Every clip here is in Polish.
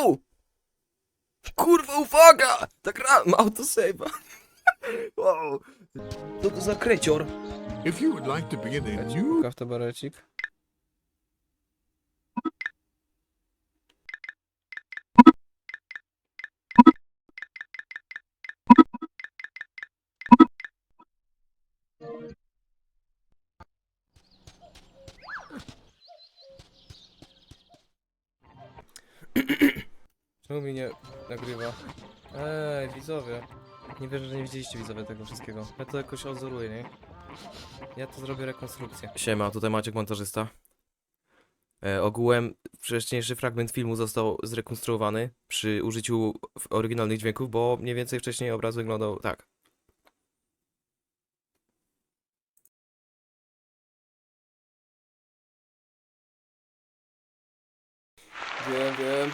Wow! Kurwa, uwaga! Tak gra... Ma autosave'a. wow. Co to za krecior? If you would like to begin a new Kaftabarecik. Nagrywa? Ej, widzowie. Nie wierzę, że nie widzieliście widzowie tego wszystkiego. Ja to jakoś odzoruję, nie? Ja to zrobię rekonstrukcję. Siema, tutaj Maciek montażysta. E, ogółem wcześniejszy fragment filmu został zrekonstruowany przy użyciu oryginalnych dźwięków, bo mniej więcej wcześniej obraz wyglądał tak. Wiem, wiem.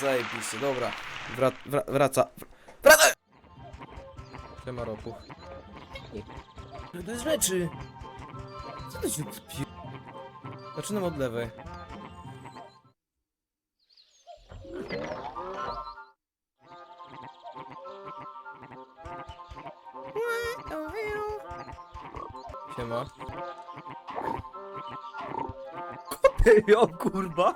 Zajebiście, dobra. Wra wra wraca. Wraca! Siema ropuch. No to jest rzeczy. Co to się pi... Zaczynam od lewej. Siema. Kopie ją, kurwa!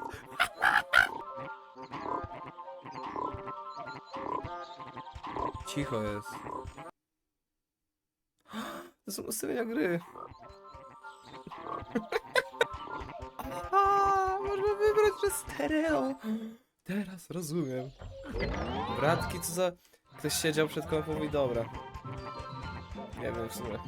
Cicho jest. To są ustawienia gry. Aha, można wybrać, że stereo. Teraz rozumiem. Bratki, co za... Ktoś siedział przed kompem i dobra. Nie wiem w sumie.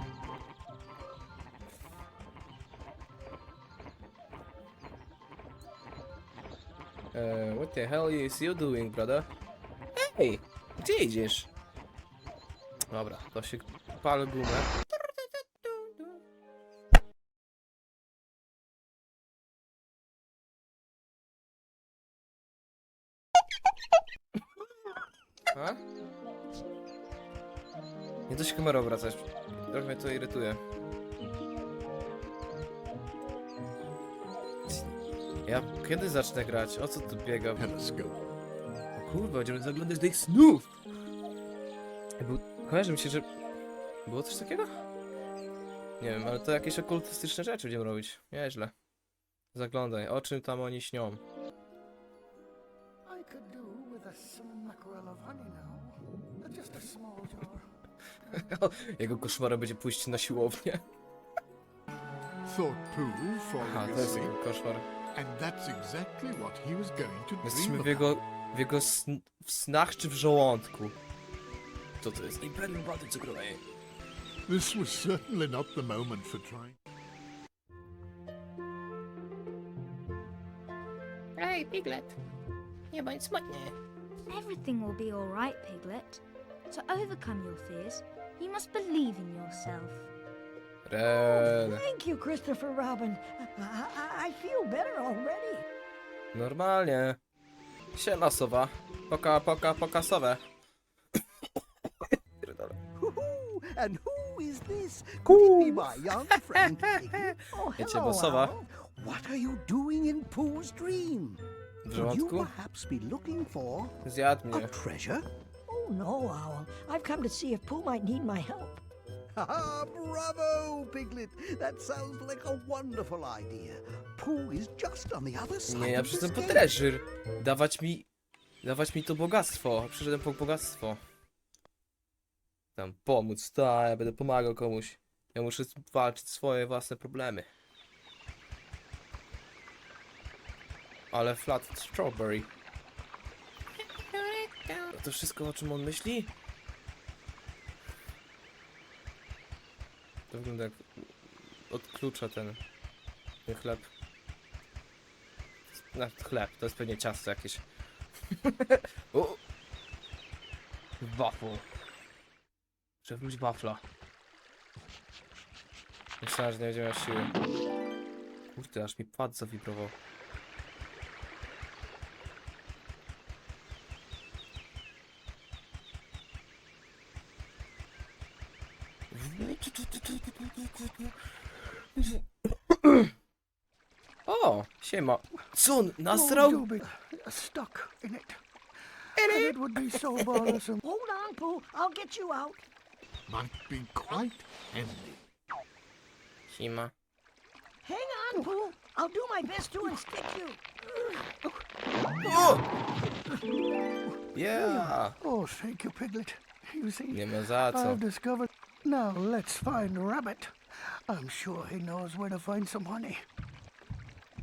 Uh, what the hell is you doing, brother? Hej, gdzie idziesz? Dobra, to się palę gumę. A? Nie da się kamerą obracać. Trochę mnie to irytuje. Ja kiedy zacznę grać? O co tu biega? telescope. O kurwa, będziemy zaglądać do ich snów! Był... Kojarzy mi się, że... Było coś takiego? Nie wiem, ale to jakieś okultystyczne rzeczy będziemy robić. Nieźle. Zaglądaj, o czym tam oni śnią. Jego koszmarem będzie pójść na siłownię. Aha, to jest jego koszmar. Jesteśmy w jego, w jego sn w snach czy w żołądku? Co to jest? Imperium Wody Cukrowej. This was certainly not the moment for trying. Ej, Piglet! Nie bądź smutny. Everything will be all right, Piglet. To overcome your fears, you must believe in yourself. Rele. Thank you, Christopher Robin. I, I, I feel better already. Normalnie. Siema sowa. Poka, poka, poka sowę. And who is this? Could it be my young friend Piggy? Oh, Wiecie, hello, Owl. What are you doing in Pooh's dream? w Could you żołądku perhaps be looking for zjadł a mnie. treasure? Oh, no, Owl. I've come to see if Pooh might need my help. Ah, bravo, Piglet! That sounds like a wonderful idea. Pooh is just on the other side Nie, ja of the przyszedłem po treasure. Dawać mi... Dawać mi to bogactwo. Przyszedłem po bogactwo. Tam pomóc, tak, ja będę pomagał komuś. Ja muszę walczyć swoje własne problemy. Ale flat strawberry. To wszystko o czym on myśli? To wygląda jak od klucza ten, ten chleb. No, chleb, to jest pewnie ciasto jakieś. o! Wafel. Przewróć wafla. Myślałem, że nie będzie miał siły. Kurde, aż mi pad zawibrował. O, siema. Oh, nasrał? be uh, stuck in it. And it would be so bothersome. Hold on, Pooh. I'll get you out. Might be quite handy. Siema. Hang on, Pooh. I'll do my best to unstick you. O! Yeah! Oh, thank you, Piglet. You see, Nie ma za co. I've discovered. Now let's find Rabbit. I'm sure he knows where to find some honey.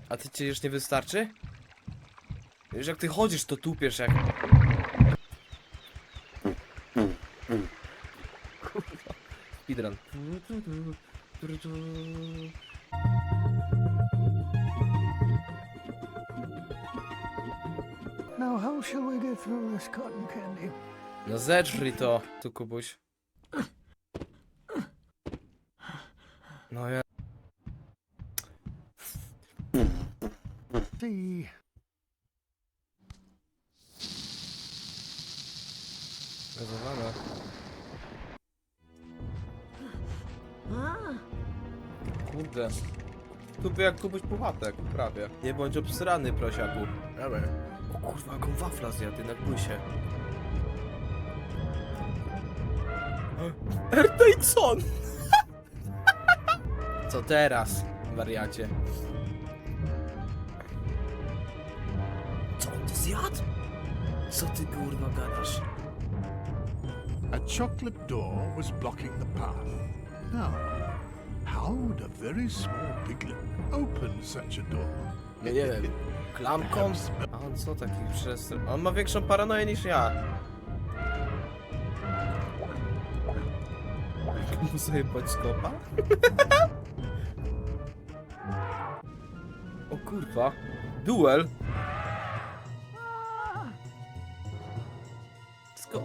A ty ci już nie wystarczy? Już jak ty chodzisz, to tupiesz jak... Speedrun. Now, how shall we get through this cotton candy? No zeżrij to, tu Kubuś. Tu jak Kubuś Puchatek, prawie. Nie bądź obsrany, prosiaku. Ale. O kurwa, jaką wafla zjadł, jednak bój się. Ertejson! Co teraz, wariacie? Co on to zjadł? Co ty kurwa gadasz? A chocolate door was blocking the path. Now, how would a very small piglet open such a door? Nie, nie wiem. Klamką? A on co taki przez... On ma większą paranoję niż ja. Mu sobie skopa? o kurwa. Duel? Sko...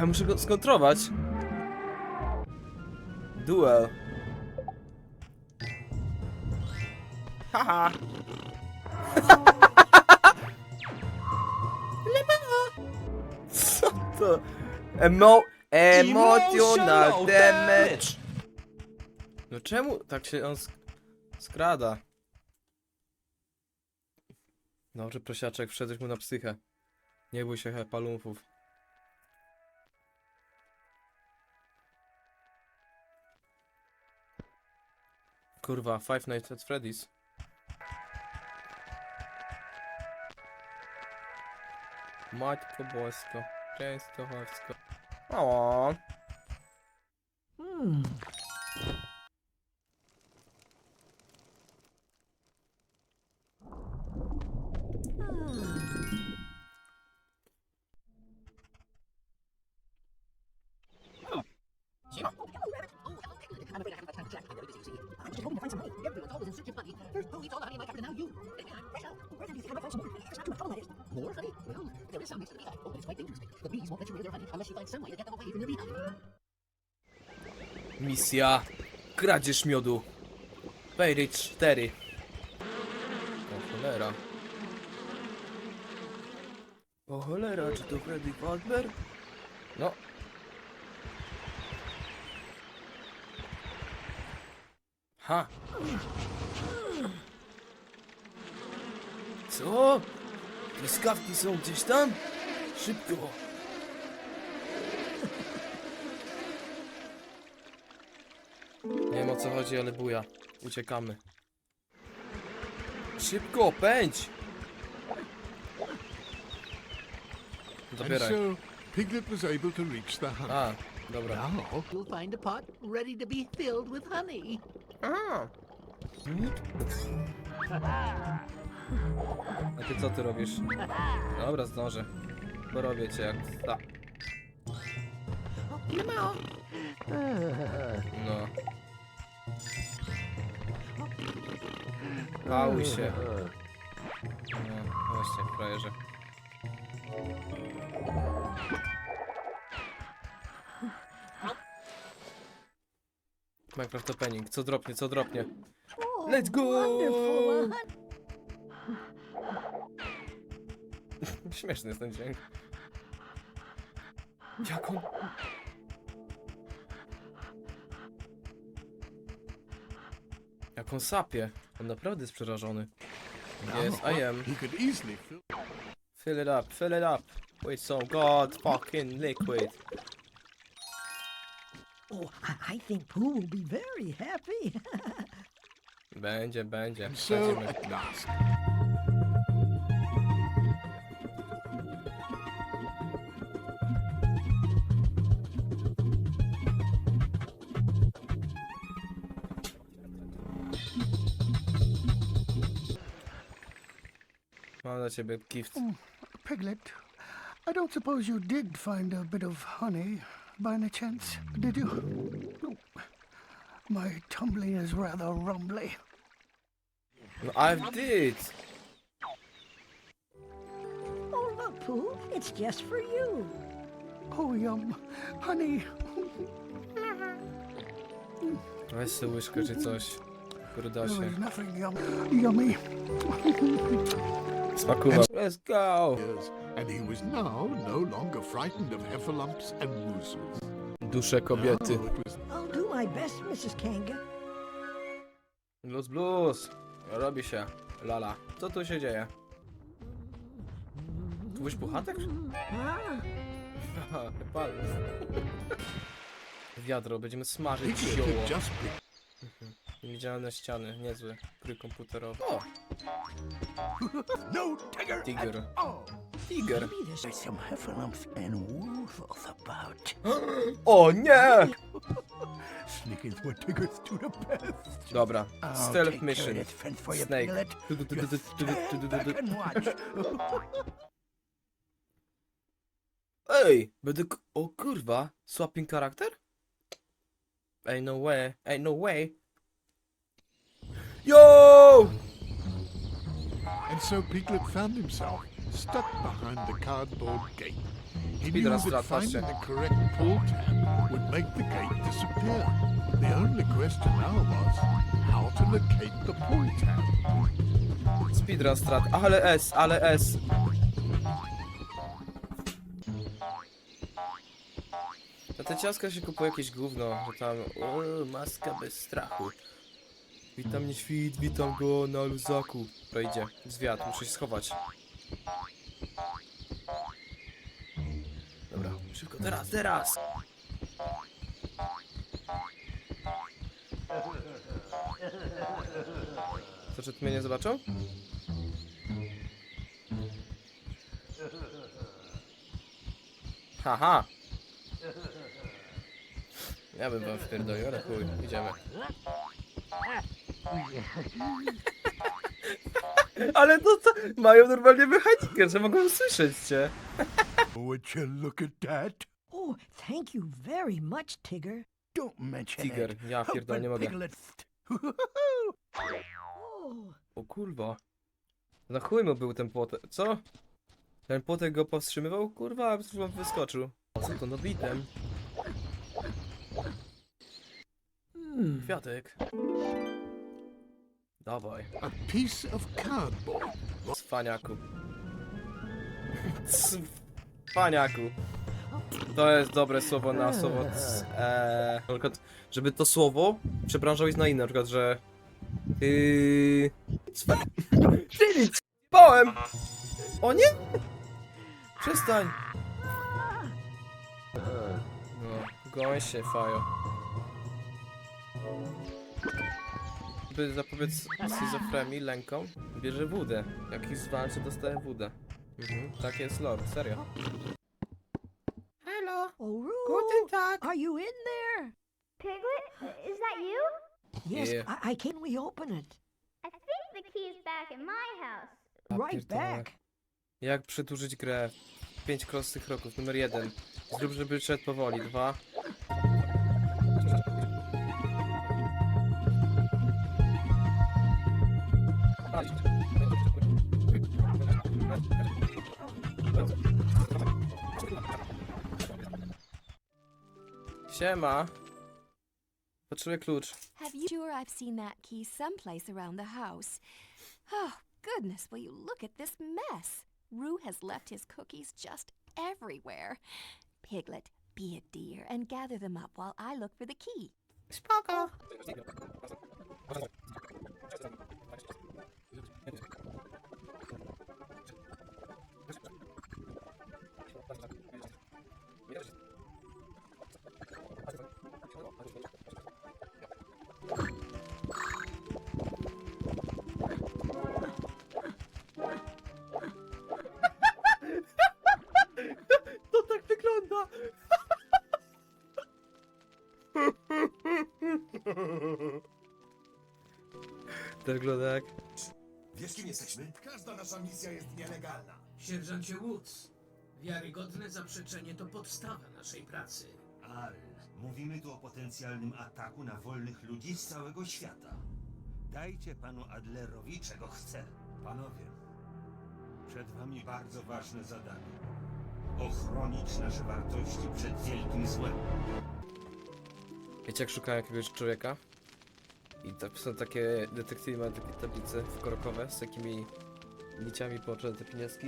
Ale muszę go skontrować. Duel. Haha. Co to? Emo... Emotional damage. No czemu tak się on sk skrada? Dobrze, prosiaczek, wszedłeś mu na psychę. Nie bój się hepalumfów. Kurwa, Five Nights at Freddy's. Matko bosko, częstochowsko. O. Misja kradzież miodu. Payday 4. O cholera. O cholera, czy to Freddy Fazbear? No. Ha. Co? Truskawki są gdzieś tam? Szybko. Nie wiem o co chodzi, ale buja. Uciekamy. Szybko, pędź! And so, Piglet was able to reach the honey. A, dobra. Now, You'll find a pot ready to be filled with honey. A. A ty co ty robisz? Dobra, zdążę. Bo robię cię jak ta. No. Pałuj eee. się. No, właśnie, frajerze. Minecraft opening, co dropnie, co dropnie. Let's go! Śmieszny jest ten dźwięk. Jak on... Sapie. On naprawdę jest przerażony. Yes, I am. He could easily fill. Fill it up, fill it up. With some god fucking liquid. Oh, I, I think Pooh will be very happy. Będzie, będzie. So, Będziemy. Mam dla ciebie gift. Piglet, I don't suppose you did find a bit of honey by any chance, did you? My tumbling is rather rumbly. No I did! oh, look, Pooh, it's just for you. Oh, yum. Honey. Weź sobie łyżkę czy coś. There Grudasie. is nothing yum, yummy. Smakuwa. Let's go! and he was now no longer frightened of heffalumps and woozles. Dusze kobiety. I'll do my best, Mrs. Kanga. Blues, blues! Robi się. Lala. Co tu się dzieje? Tu byś puchatek? Palec. Wiadro, będziemy smażyć zioło. Niewidzialne ściany, niezły. Gry komputerowe. O! no Tigger Tiger. at all. Tiger! maybe there's There's some heffalumps and woofles about. O nie! Sneaking Tigger's to the best. Dobra, I'll stealth mission. of that fence for you, Snake. Piglet. Du- du- du- du- Just du- du- du- du- stand du- back du- and watch. Ej! Będę... k- O kurwa! Swapping charakter? Ej, no way. Ej, no way. Yo! And so Piglet found himself stuck behind the cardboard gate. He knew rush that finding the correct pull tab would make the gate disappear. The only question now was how to locate the pull tab. Speedrun strat. Ale S, ale S. Na te ciastka się kupuje jakieś gówno, że tam o, maska bez strachu. Witam nie świt, witam go na luzaku. Wejdzie, zwiat, muszę się schować. Dobra, szybko, teraz, teraz! Co, czy mnie nie zobaczą? Haha! Ja bym wam wpierdolił, ale chuj, idziemy. Ale to co? Mają normalnie mechanikę, że mogą słyszeć cię. Would you look at that? Oh, thank you very much, Tigger. Don't mention Tiger, it. ja pierdolę, nie mogę. Piglet. Oh, O kurwa. Na chuj mu był ten płotek, co? Ten płotek go powstrzymywał? Kurwa, chyba wyskoczył. Co to nobitem? hmm. Kwiatek. Dawaj. A piece of cardboard. Cwaniaku. Cwaniaku. To jest dobre słowo na słowo c, e, Na przykład, żeby to słowo przebranżować na inne, na przykład, że... Yy... Cwa... Czyli! O nie! Przestań! No, goń się, Fajo. By zapobiec schizofrenii, lękom, bierze wódę. Jak ich zwalczy, dostaje wódę. Mhm, tak jest lore, serio. Halo, oh, guten Tag. are you in there? Piglet, is that you? Yes, Yeah. I, I can we open it? I think the key's back in my house. Right pierdolę. back. Jak przedłużyć grę? Pięć prostych kroków. Numer jeden. Zrób, żeby szedł powoli. Dwa. Siema. Potrzebuję klucz. Have you sure I've seen that key someplace around the house? Oh, goodness, will you look at this mess? Rue has left his cookies just everywhere. Piglet, be a dear and gather them up while I look for the key. Spoko. To wygląda jak... Wiesz kim jesteśmy? Każda nasza misja jest nielegalna. Sierżancie Woods, wiarygodne zaprzeczenie to podstawa naszej pracy. Ale mówimy tu o potencjalnym ataku na wolnych ludzi z całego świata. Dajcie panu Adlerowi czego chce. Panowie, przed wami bardzo ważne zadanie. Ochronić nasze wartości przed wielkim złem. Wiecie jak szukałem jakiegoś człowieka? I to są takie detektywy, mają takie tablice wkrokowe z takimi niciami połączone te pinieski.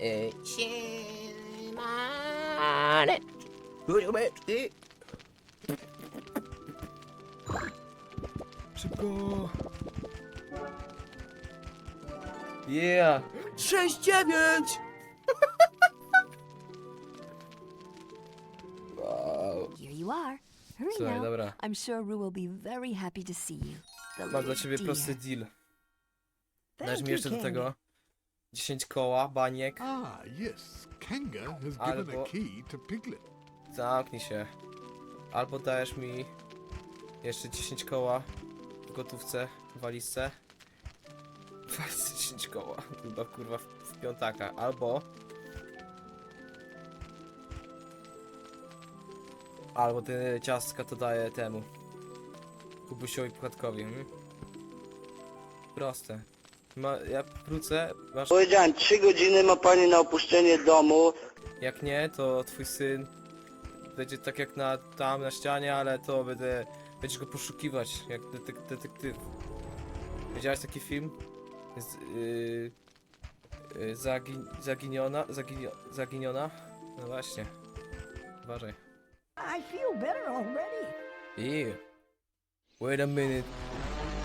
Ej, Siemane. Szybko! Yeah! 6-9! wow. Here you are. Hurry Słuchaj, now. dobra. I'm sure Rue will be very happy to see you. The Mam dla little ciebie dear. prosty deal. Thank mi you, jeszcze do tego 10 koła, baniek. Ah, yes. Kanga has given Albo- a key to Piglet. Zamknij się. Albo dajesz mi jeszcze 10 koła w gotówce, w walizce. W walizce 10 koła. Chyba kurwa w, w piątaka. Albo... Albo te ciastka to daję temu. Kubusiowi Puchatkowi. Hmm? Proste. Ma, ja wrócę, masz... Powiedziałem, trzy godziny ma pani na opuszczenie domu. Jak nie, to twój syn będzie tak jak na tam na ścianie, ale to będę będziesz go poszukiwać jak detek, detektyw. Widziałeś taki film? Z, yy, yy, zagi, zaginiona, zaginio, zaginiona? No właśnie. Uważaj. I feel better already. Yeah. Wait a minute.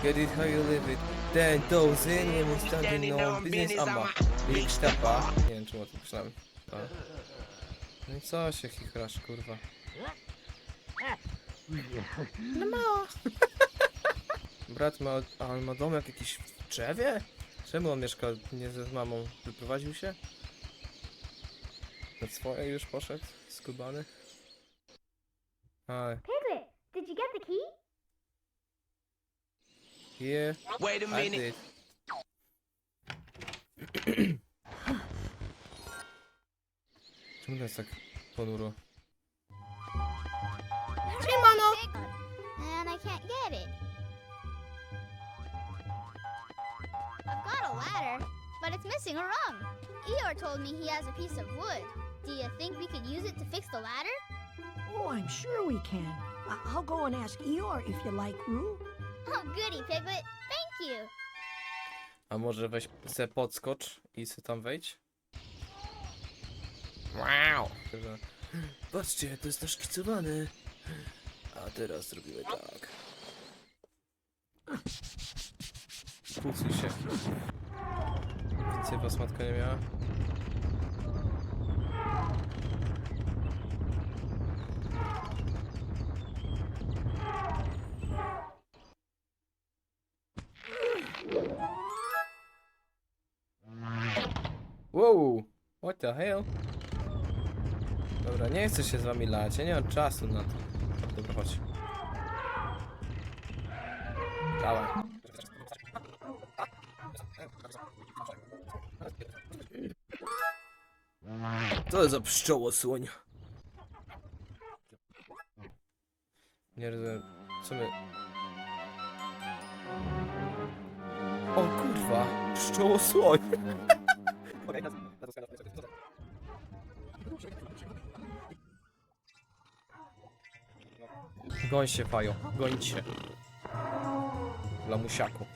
Get it how you live it. Then those in and standing on business ama. Big stepa. Nie wiem czemu o tym myślałem. A. No i co się chichrasz, kurwa? No mało. Brat ma, a on ma domek jakiś w drzewie? Czemu on mieszka nie ze mamą? Wyprowadził się? Na swoje już poszedł? Skubany? A, Piglet, did you get the key? yeah, Wait a I did. Czemu to jest tak ponuro? Siemano. And I can't get it. Ladder, but it's missing a rung. Eeyore told me he has a piece of wood. Do you think we could use it to fix the ladder? Oh, I'm sure we can. I- I'll go and ask Eeyore if you like, Rue. Oh, goody, Piglet. Thank you. A może weź se podskocz i se tam wejdź? Wow! Chyba. Patrzcie, to jest naszkicowane. A teraz zrobimy tak. Pucuj się. Więcej was matka nie miała? Wow! What the hell? Dobra, nie chcę się z wami lać, ja nie mam czasu na to. Dobra, chodź. Dawaj. To jest za pszczoło słoń. Nie rozumiem. Co my... O kurwa! Pszczoło słoń! Goń się, Fajo. Goń się. Lamusiaku.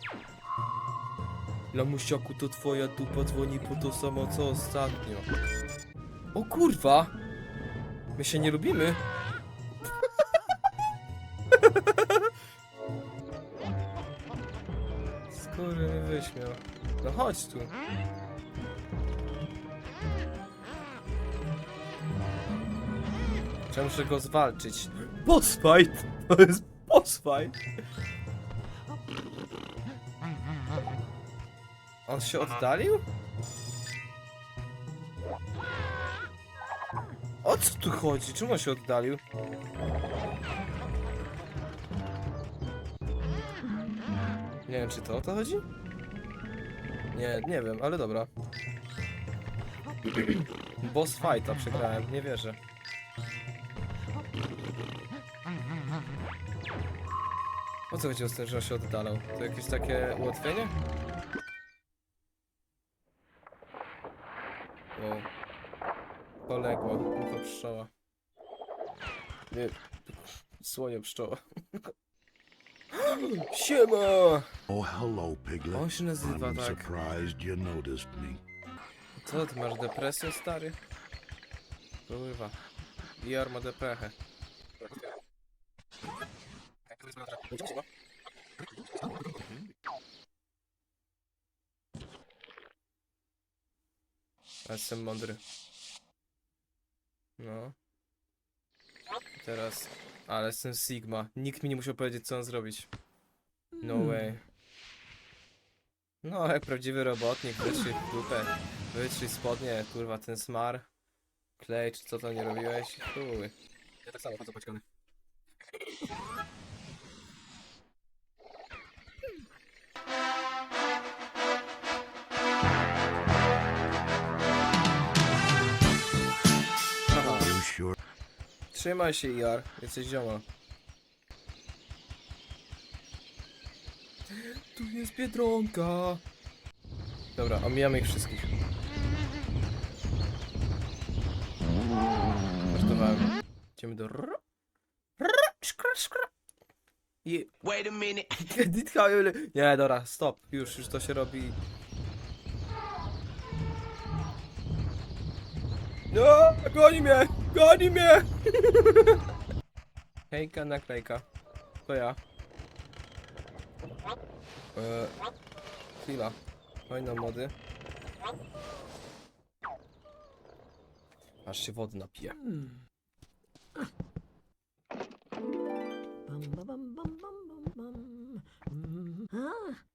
Lamusiaku, to twoja dupa dzwoni po to samo, co ostatnio. O kurwa! My się nie lubimy? Skóry mnie wyśmiał. No chodź tu. Trzeba muszę go zwalczyć. Bossfight! To jest Boss fight. On się oddalił? Co tu chodzi? Czemu on się oddalił? Nie wiem, czy to o to chodzi? Nie, nie wiem, ale dobra. Boss fighta przegrałem, nie wierzę. O co chodziło z tym, że on się oddalał? To jakieś takie ułatwienie? Wow. Poległa, mucha pszczoła. Nie, słonie pszczoła. Siema! Oh, hello, Piglet. On się nazywa I'm tak. surprised you noticed me. Co, ty masz depresję, stary? Kurwa. Ior ma depechę. Ja Jestem mądry. No. Teraz... Ale jestem Sigma. Nikt mi nie musiał powiedzieć, co on zrobić. No way. No, jak prawdziwy robotnik, wytrzyj dupę, wytrzyj spodnie, kurwa, ten smar, klej, czy co to nie robiłeś? Chuj. Ja tak samo chodzę paćkany. Sure? trzymaj się, Jar, jesteś zioma. Tu jest Biedronka. Dobra, omijamy ich wszystkich. Kosztowałem. Idziemy do... szkra, szkra. I... Wait a minute. Nie, dobra, stop. Już, już to się robi. No, goni mnie! Goni mnie! Hejka, naklejka. To ja. Eee, chwila. Fajne mody. Aż się wody napije. Bum, ba, bum, bum, bum, bum, bum. Mm. Ah.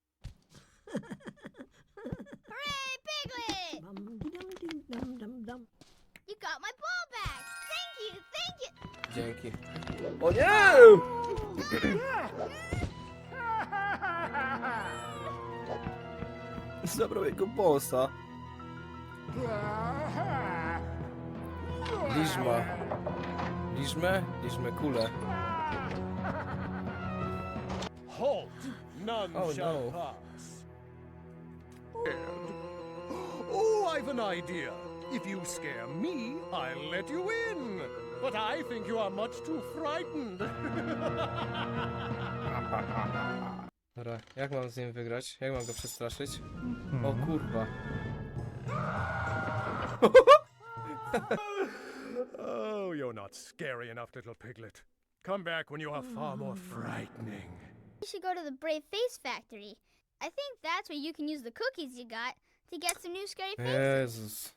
Dzięki. O nie! Zabrał jego bossa. Liżma. Liżmę? Liżmę kulę. Halt! None Oh, shall no. pass. Oh, I've an idea. If you scare me, I'll let you in. But I think you are much too frightened. Dobra, jak mam z nim wygrać? Jak mam go przestraszyć? O mhm. kurwa. oh, you're not scary enough, little piglet. Come back when you are far more frightening. You should go to the Brave Face Factory. I think that's where you can use the cookies you got to get some new scary faces. Jezus.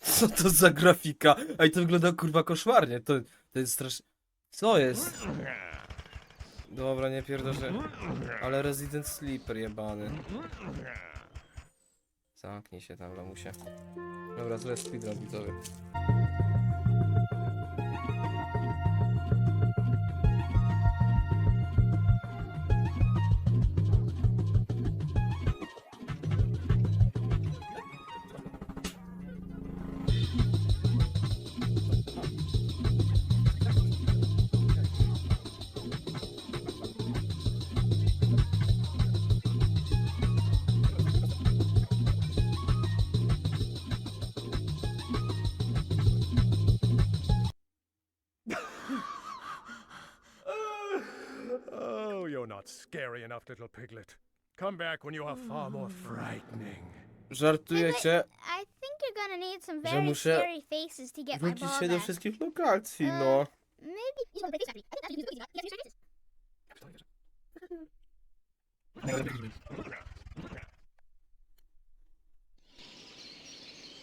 Co to za grafika? Ej, to wygląda kurwa koszmarnie. To, to jest strasznie... Co jest? Dobra, nie pierdolę. Ale Resident Sleeper jebany. Zamknij się tam, lamusie. Dobra, zle speedrun widzowie. Not scary enough, little piglet. Come back when you are far more frightening. Żartujecie? I think you're gonna need some Że very muszę scary faces to get my Wrócić ball się do back. wszystkich lokacji, E, no. Maybe you should. I think that's you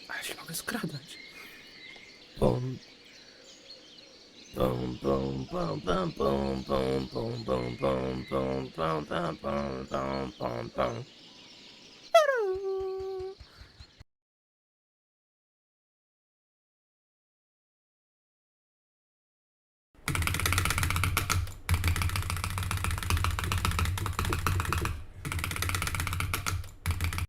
to się mogę skradać. Bum. 蹦蹦蹦哒，蹦蹦蹦蹦蹦蹦蹦哒，蹦哒蹦。